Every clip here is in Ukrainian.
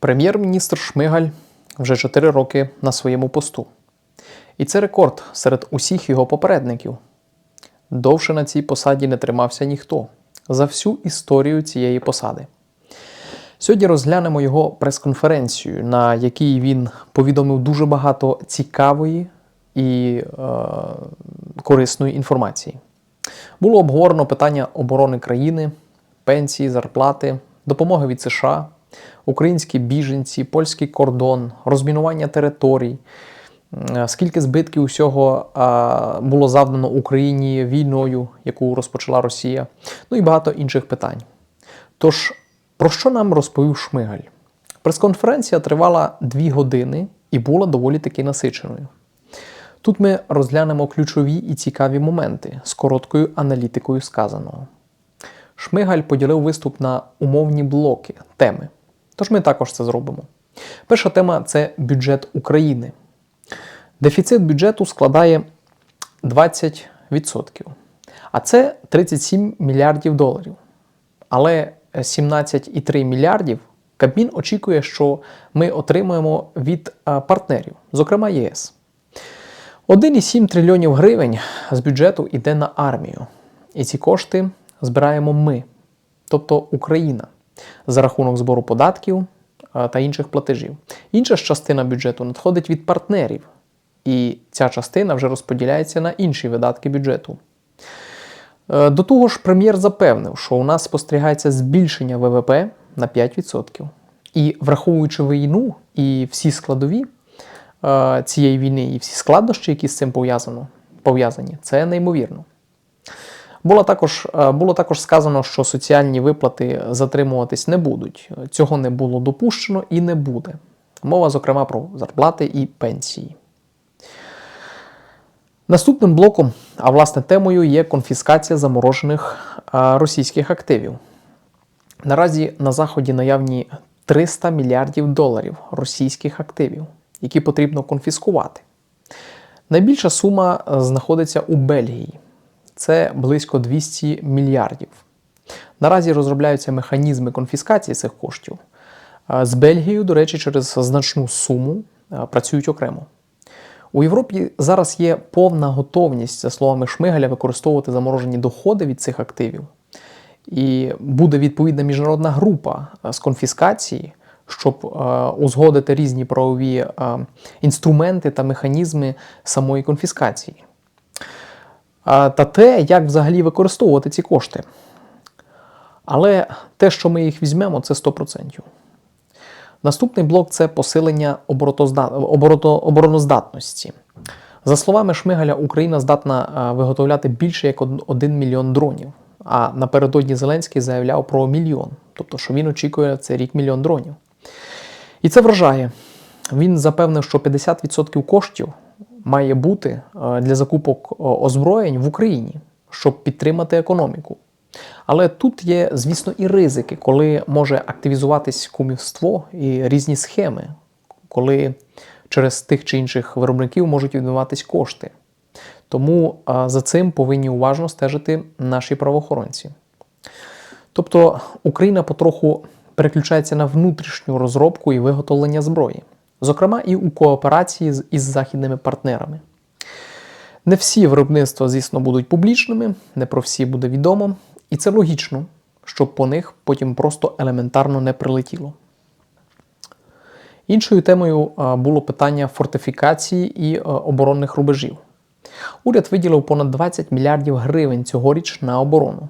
Прем'єр-міністр Шмигаль вже 4 роки на своєму посту. І це рекорд серед усіх його попередників. Довше на цій посаді не тримався ніхто за всю історію цієї посади. Сьогодні розглянемо його прес-конференцію, на якій він повідомив дуже багато цікавої і е, корисної інформації. Було обговорено питання оборони країни, пенсії, зарплати, допомоги від США, українські біженці, польський кордон, розмінування територій, е, скільки збитків усього було завдано Україні війною, яку розпочала Росія, ну і багато інших питань. Тож, про що нам розповів Шмигаль? Прес-конференція тривала дві години і була доволі таки насиченою. Тут ми розглянемо ключові і цікаві моменти з короткою аналітикою сказаного. Шмигаль поділив виступ на умовні блоки теми. Тож ми також це зробимо. Перша тема це бюджет України. Дефіцит бюджету складає 20%. А це 37 мільярдів доларів. Але 17,3 мільярдів Кабмін очікує, що ми отримаємо від партнерів, зокрема ЄС. 1,7 трильйонів гривень з бюджету йде на армію. І ці кошти збираємо ми, тобто Україна, за рахунок збору податків та інших платежів. Інша ж частина бюджету надходить від партнерів, і ця частина вже розподіляється на інші видатки бюджету. Е, До того ж, прем'єр запевнив, що у нас спостерігається збільшення ВВП на 5%. І враховуючи війну і всі складові е, цієї війни, і всі складнощі, які з цим пов'язані, це неймовірно. Було також, е, було також сказано, що соціальні виплати затримуватись не будуть. Цього не було допущено і не буде. Мова, зокрема, про зарплати і пенсії. Наступним блоком, а власне темою, є конфіскація заморожених російських активів. Наразі на Заході наявні 300 мільярдів доларів російських активів, які потрібно конфіскувати. Найбільша сума е, знаходиться у Бельгії. Це близько 200 мільярдів. Наразі розробляються механізми конфіскації цих коштів. З Бельгією, до речі, через значну суму працюють окремо. У Європі зараз є повна готовність, за словами Шмигаля, використовувати заморожені доходи від цих активів. І буде відповідна міжнародна група з конфіскації, щоб узгодити різні правові інструменти та механізми самої конфіскації. Та те, як взагалі використовувати ці кошти. Але те, що ми їх візьмемо, це 100%. Наступний блок це посилення обороноздатності. За словами Шмигаля, Україна здатна е, виготовляти більше як 1 мільйон дронів. А напередодні Зеленський заявляв про мільйон, тобто, що він очікує цей рік мільйон дронів. І це вражає. Він запевнив, що 50% коштів має бути е, для закупок е, озброєнь в Україні, щоб підтримати економіку. Але тут є, звісно, і ризики, коли може активізуватись кумівство і різні схеми, коли через тих чи інших виробників можуть відмиватись кошти. Тому за цим повинні уважно стежити наші правоохоронці. Тобто Україна потроху переключається на внутрішню розробку і виготовлення зброї, зокрема і у кооперації з- із західними партнерами. Не всі виробництва, звісно, будуть публічними, не про всі буде відомо, і це логічно, щоб по них потім просто елементарно не прилетіло. Іншою темою було питання фортифікації і оборонних рубежів. Уряд виділив понад 20 мільярдів гривень цьогоріч на оборону.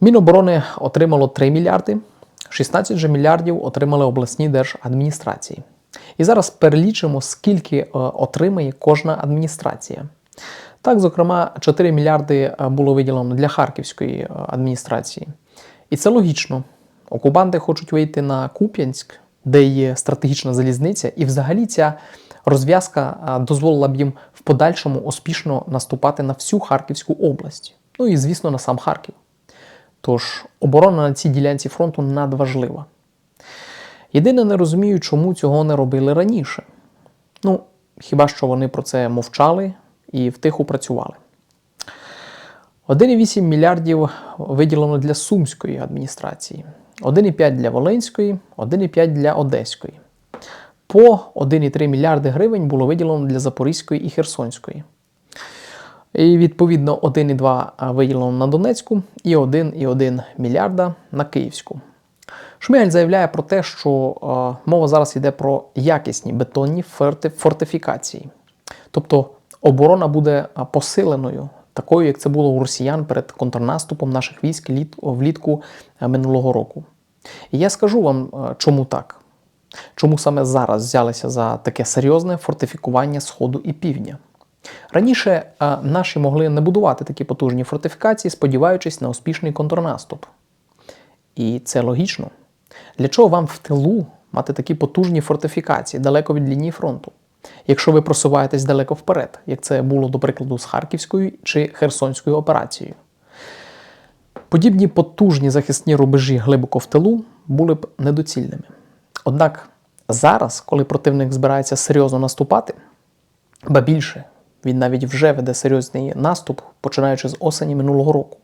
Міноборони отримало 3 мільярди, 16 же мільярдів отримали обласні держадміністрації. І зараз перелічимо, скільки е, отримає кожна адміністрація. Так, зокрема, 4 мільярди е, було виділено для Харківської е, адміністрації. І це логічно. Окупанти хочуть вийти на Куп'янськ, де є стратегічна залізниця, і взагалі ця розв'язка дозволила б їм в подальшому успішно наступати на всю Харківську область. Ну і, звісно, на сам Харків. Тож оборона на цій ділянці фронту надважлива. Єдине не розумію, чому цього не робили раніше. Ну, хіба що вони про це мовчали і втиху працювали. 1,8 мільярдів виділено для Сумської адміністрації. 1,5 для Волинської, 1,5 для Одеської. По 1,3 мільярди гривень було виділено для Запорізької і Херсонської. І відповідно 1,2 виділено на Донецьку і 1,1 мільярда на Київську. Шмигаль заявляє про те, що е, мова зараз йде про якісні бетонні форти- фортифікації. Тобто оборона буде посиленою, такою, як це було у росіян перед контрнаступом наших військ літ- влітку е, минулого року. І я скажу вам, е, чому так. Чому саме зараз взялися за таке серйозне фортифікування Сходу і Півдня? Раніше е, наші могли не будувати такі потужні фортифікації, сподіваючись на успішний контрнаступ. І це логічно. Для чого вам в тилу мати такі потужні фортифікації далеко від лінії фронту, якщо ви просуваєтесь далеко вперед, як це було, до прикладу, з Харківською чи Херсонською операцією? Подібні потужні захисні рубежі глибоко в тилу були б недоцільними. Однак зараз, коли противник збирається серйозно наступати, ба більше, він навіть вже веде серйозний наступ, починаючи з осені минулого року.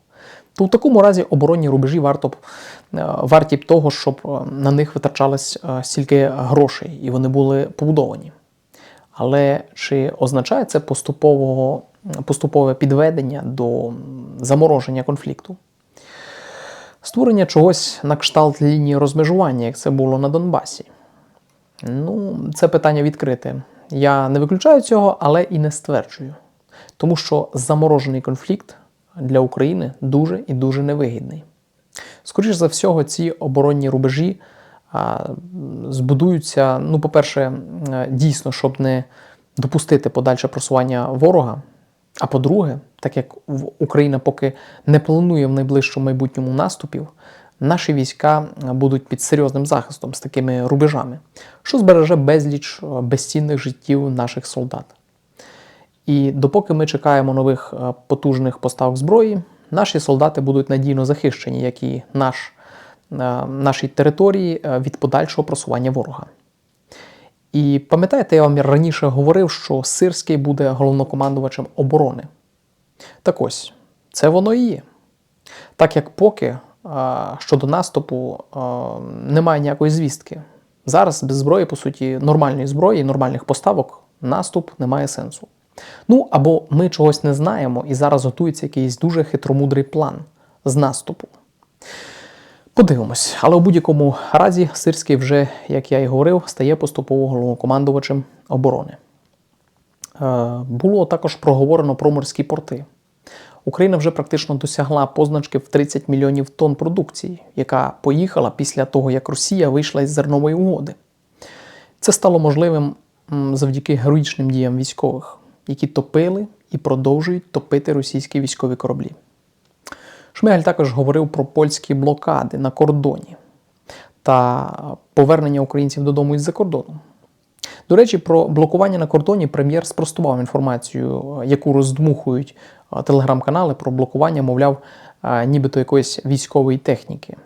То в такому разі оборонні рубежі варто е, варті б того, щоб е, на них витрачалось е, стільки грошей і вони були побудовані. Але чи означає це поступового, поступове підведення до замороження конфлікту? Створення чогось на кшталт лінії розмежування, як це було на Донбасі. Ну, це питання відкрите. Я не виключаю цього, але і не стверджую. Тому що заморожений конфлікт для України дуже і дуже невигідний. Скоріше за всього, ці оборонні рубежі збудуються, ну, по-перше, дійсно, щоб не допустити подальше просування ворога. А по-друге, так як Україна поки не планує в найближчому майбутньому наступів, наші війська будуть під серйозним захистом з такими рубежами, що збереже безліч безцінних життів наших солдат. І допоки ми чекаємо нових е, потужних поставок зброї, наші солдати будуть надійно захищені, як і наш, е, наші території е, від подальшого просування ворога. І пам'ятаєте, я вам раніше говорив, що Сирський буде головнокомандувачем оборони. Так ось, це воно і є. Так як поки щодо наступу немає ніякої звістки. Зараз без зброї, по суті, нормальної зброї, нормальних поставок, наступ не має сенсу. Ну або ми чогось не знаємо, і зараз готується якийсь дуже хитромудрий план з наступу. Подивимось, але у будь-якому разі Сирський вже, як я і говорив, стає поступово головнокомандувачем оборони. Е, Було також проговорено про морські порти. Україна вже практично досягла позначки в 30 мільйонів тонн продукції, яка поїхала після того, як Росія вийшла із зернової угоди. Це стало можливим завдяки героїчним діям військових, які топили і продовжують топити російські військові кораблі. Шмигаль також говорив про польські блокади на кордоні та повернення українців додому із-за кордону. До речі, про блокування на кордоні прем'єр спростував інформацію, яку роздмухують телеграм-канали про блокування, мовляв, нібито якоїсь військової техніки.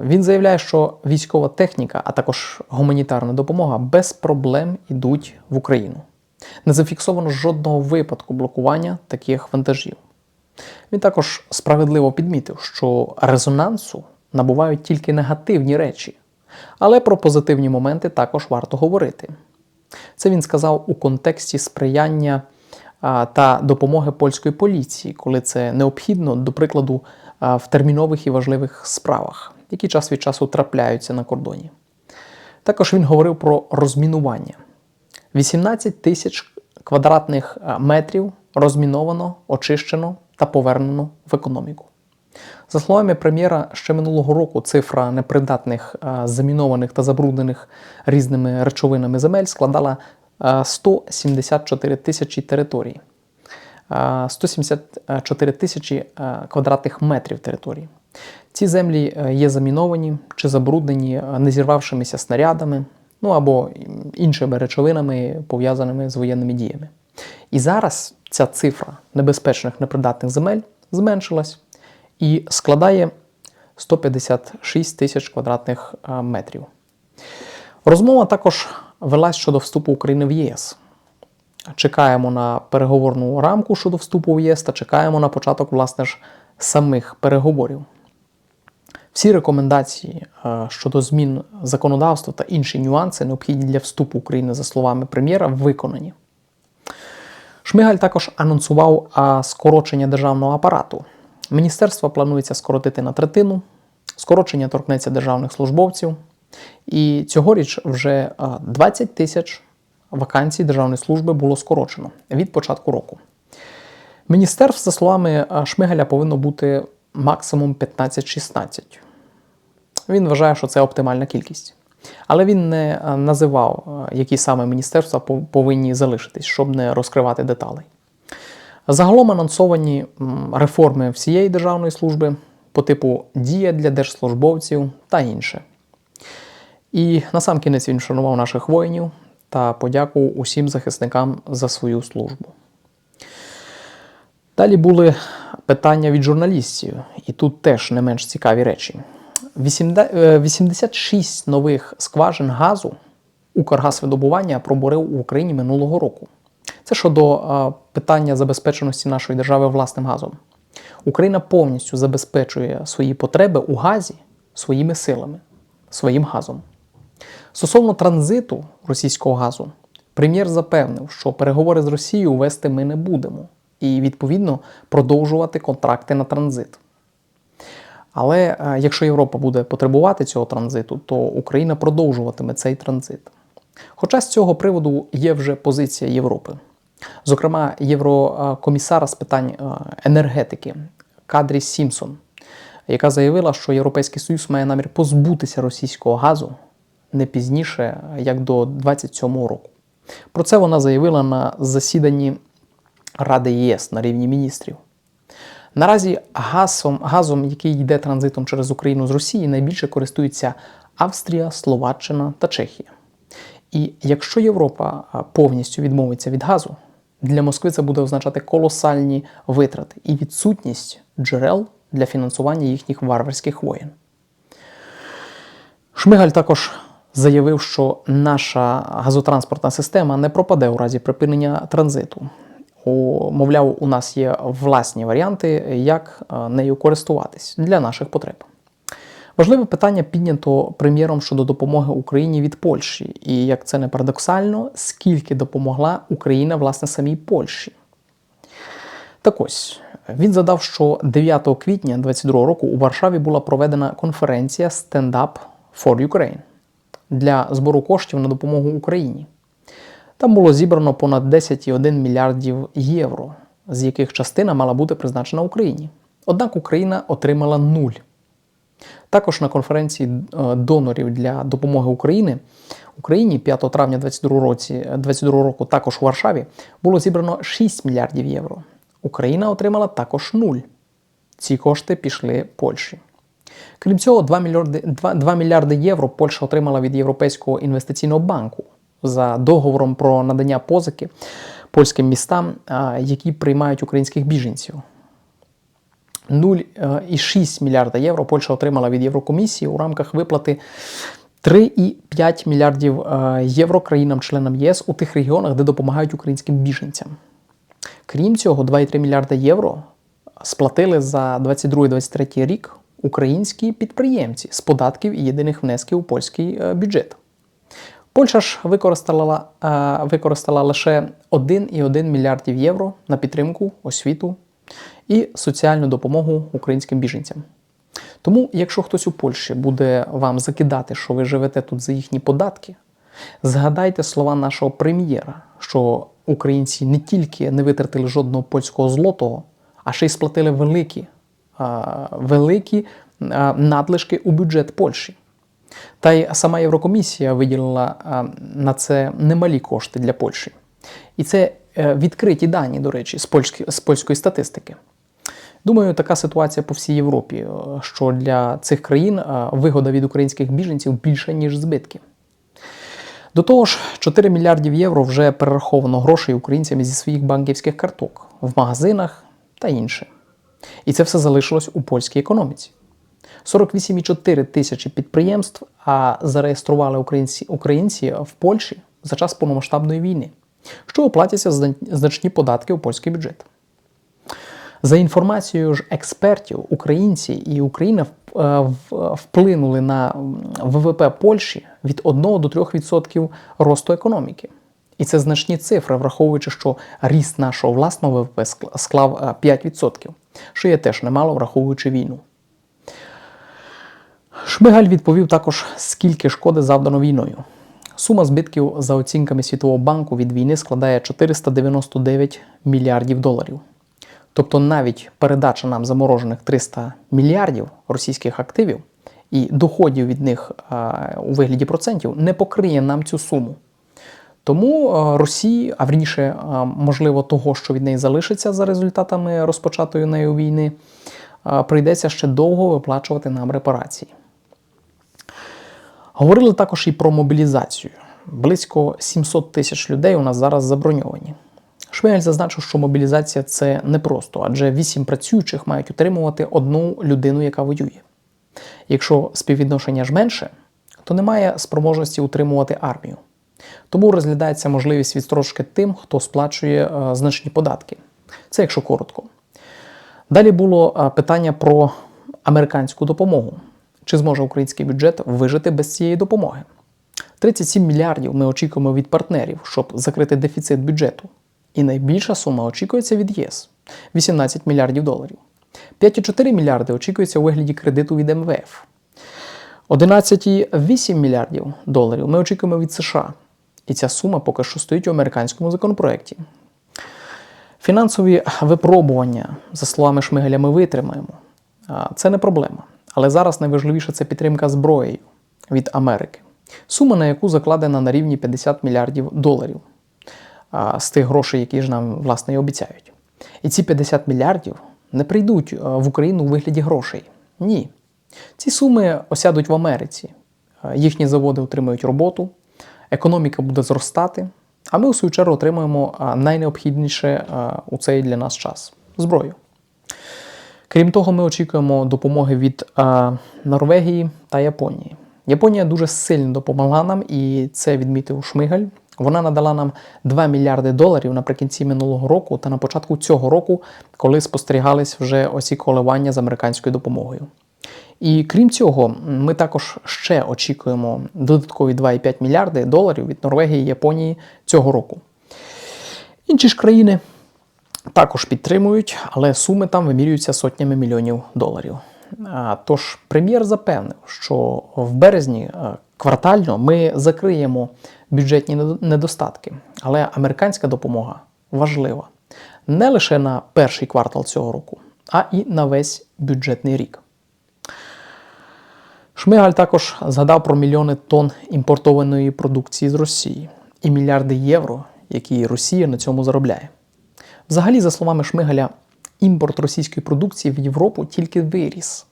Він заявляє, що військова техніка, а також гуманітарна допомога без проблем йдуть в Україну. Не зафіксовано жодного випадку блокування таких вантажів. Він також справедливо підмітив, що резонансу набувають тільки негативні речі, але про позитивні моменти також варто говорити. Це він сказав у контексті сприяння та допомоги польської поліції, коли це необхідно, до прикладу, в термінових і важливих справах, які час від часу трапляються на кордоні. Також він говорив про розмінування. 18 тисяч квадратних метрів розміновано, очищено та повернено в економіку. За словами прем'єра, ще минулого року цифра непридатних, замінованих та забруднених різними речовинами земель складала 174 тисячі територій, 174 тисячі квадратних метрів території. Ці землі е, є заміновані чи забруднені е, незірвавшимися снарядами, ну або іншими речовинами, пов'язаними з воєнними діями. І зараз ця цифра небезпечних непридатних земель зменшилась і складає 156 тисяч квадратних е, метрів. Розмова також велась щодо вступу України в ЄС. Чекаємо на переговорну рамку щодо вступу в ЄС та чекаємо на початок, власне ж, самих переговорів. Всі рекомендації е, щодо змін законодавства та інші нюанси, необхідні для вступу України, за словами прем'єра, виконані. Шмигаль також анонсував скорочення державного апарату. Міністерство планується скоротити на третину, скорочення торкнеться державних службовців. І цьогоріч вже 20 тисяч вакансій державної служби було скорочено від початку року. Міністерств, за словами Шмигаля, повинно бути максимум 15-16. Він вважає, що це оптимальна кількість. Але він не е, називав, е, які саме міністерства повинні залишитись, щоб не розкривати деталей. Загалом анонсовані реформи всієї державної служби по типу дія для держслужбовців та інше. І на сам кінець він шанував наших воїнів та подякував усім захисникам за свою службу. Далі були питання від журналістів, і тут теж не менш цікаві речі. 80 е, 86 нових скважин газу Укргазвидобування пробурив у Україні минулого року. Це щодо е, питання забезпеченості нашої держави власним газом. Україна повністю забезпечує свої потреби у газі своїми силами, своїм газом. Стосовно транзиту російського газу, прем'єр запевнив, що переговори з Росією вести ми не будемо і, відповідно, продовжувати контракти на транзит. Але е, якщо Європа буде потребувати цього транзиту, то Україна продовжуватиме цей транзит. Хоча з цього приводу є вже позиція Європи. Зокрема, єврокомісара з питань е, енергетики Кадрі Сімсон, яка заявила, що Європейський Союз має намір позбутися російського газу не пізніше, як до 27 року. Про це вона заявила на засіданні Ради ЄС на рівні міністрів. Наразі газом, газом, який йде транзитом через Україну з Росії, найбільше користуються Австрія, Словаччина та Чехія. І якщо Європа повністю відмовиться від газу, для Москви це буде означати колосальні витрати і відсутність джерел для фінансування їхніх варварських воєн. Шмигаль також заявив, що наша газотранспортна система не пропаде у разі припинення транзиту. У, мовляв, у нас є власні варіанти, як е, нею користуватись для наших потреб. Важливе питання піднято прем'єром щодо допомоги Україні від Польщі, і як це не парадоксально, скільки допомогла Україна власне самій Польщі. Так ось він задав, що 9 квітня 2022 року у Варшаві була проведена конференція Stand Up for Ukraine для збору коштів на допомогу Україні. Там було зібрано понад 10,1 мільярдів євро, з яких частина мала бути призначена Україні. Однак Україна отримала нуль. Також на конференції е, донорів для допомоги Україні Україні 5 травня 2022 році, 22 року також у Варшаві було зібрано 6 мільярдів євро. Україна отримала також нуль. Ці кошти пішли Польщі. Крім цього, 2 мільярди, 2, 2 мільярди євро Польща отримала від Європейського інвестиційного банку за договором про надання позики польським містам, які приймають українських біженців. 0,6 мільярда євро Польща отримала від Єврокомісії у рамках виплати 3,5 мільярдів е, євро країнам-членам ЄС у тих регіонах, де допомагають українським біженцям. Крім цього, 2,3 мільярда євро сплатили за 22-23 рік українські підприємці з податків і єдиних внесків у польський е, бюджет. Польща ж використала, е, використала лише 1,1 мільярдів євро на підтримку, освіту і соціальну допомогу українським біженцям. Тому, якщо хтось у Польщі буде вам закидати, що ви живете тут за їхні податки, згадайте слова нашого прем'єра, що українці не тільки не витратили жодного польського злотого, а ще й сплатили великі, великі надлишки у бюджет Польщі. Та й сама Єврокомісія виділила на це немалі кошти для Польщі. І це е, відкриті дані, до речі, з, польської, з польської статистики. Думаю, така ситуація по всій Європі, е, що для цих країн е, вигода від українських біженців більша, ніж збитки. До того ж, 4 мільярдів євро вже перераховано грошей українцям зі своїх банківських карток в магазинах та інше. І це все залишилось у польській економіці. 48,4 тисячі підприємств зареєстрували українці, українці в Польщі за час повномасштабної війни, що оплатяться зна- значні податки у польський бюджет. За інформацією ж експертів, українці і Україна е, вплинули на ВВП Польщі від 1 до 3% росту економіки. І це значні цифри, враховуючи, що ріст нашого власного ВВП склав е, 5%, що є теж немало, враховуючи війну. Шмигаль відповів також, скільки шкоди завдано війною. Сума збитків за оцінками Світового банку від війни складає 499 мільярдів доларів. Тобто навіть передача нам заморожених 300 мільярдів російських активів і доходів від них е, у вигляді процентів не покриє нам цю суму. Тому е, Росії, а вірніше, е, можливо, того, що від неї залишиться за результатами розпочатої нею війни, прийдеться ще довго виплачувати нам репарації. Говорили також і про мобілізацію. Близько 700 тисяч людей у нас зараз заброньовані. Шмигаль зазначив, що мобілізація це непросто, адже 8 працюючих мають утримувати одну людину, яка воює. Якщо співвідношення ж менше, то немає спроможності утримувати армію. Тому розглядається можливість відстрочки тим, хто сплачує е, значні податки. Це якщо коротко. Далі було е, питання про американську допомогу. Чи зможе український бюджет вижити без цієї допомоги? 37 мільярдів ми очікуємо від партнерів, щоб закрити дефіцит бюджету. І найбільша сума очікується від ЄС 18 мільярдів доларів. 5,4 мільярди очікується у вигляді кредиту від МВФ. 11,8 мільярдів доларів ми очікуємо від США. І ця сума поки що стоїть у американському законопроекті. Фінансові випробування, за словами Шмигаля, ми витримаємо. Це не проблема. Але зараз найважливіше це підтримка зброєю від Америки. Сума, на яку закладена на рівні 50 мільярдів доларів з тих грошей, які ж нам власне і обіцяють. І ці 50 мільярдів не прийдуть в Україну у вигляді грошей. Ні. Ці суми осядуть в Америці. Їхні заводи отримають роботу, економіка буде зростати, а ми, у свою чергу, отримаємо найнеобхідніше у цей для нас час зброю. Крім того, ми очікуємо допомоги від а, Норвегії та Японії. Японія дуже сильно допомогла нам, і це відмітив Шмигаль. Вона надала нам 2 мільярди доларів наприкінці минулого року та на початку цього року, коли спостерігались вже оці коливання з американською допомогою. І крім цього, ми також ще очікуємо додаткові 2,5 мільярди доларів від Норвегії і Японії цього року. Інші ж країни також підтримують, але суми там вимірюються сотнями мільйонів доларів. Тож прем'єр запевнив, що в березні е, квартально ми закриємо бюджетні недостатки, але американська допомога важлива не лише на перший квартал цього року, а і на весь бюджетний рік. Шмигаль також згадав про мільйони тонн імпортованої продукції з Росії і мільярди євро, які Росія на цьому заробляє. Взагалі, за словами Шмигаля, імпорт російської продукції в Європу тільки виріс.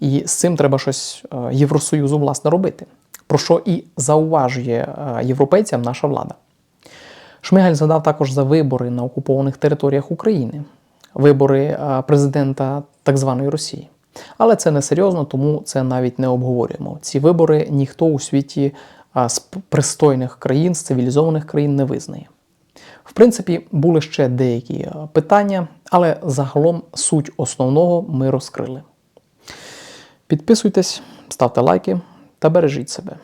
І з цим треба щось е, Євросоюзу власне робити, про що і зауважує е, європейцям наша влада. Шмигаль згадав також за вибори на окупованих територіях України, вибори е, президента так званої Росії. Але це не серйозно, тому це навіть не обговорюємо. Ці вибори ніхто у світі з пристойних країн, з цивілізованих країн не визнає. В принципі, були ще деякі е, питання, але загалом суть основного ми розкрили. Підписуйтесь, ставте лайки та бережіть себе.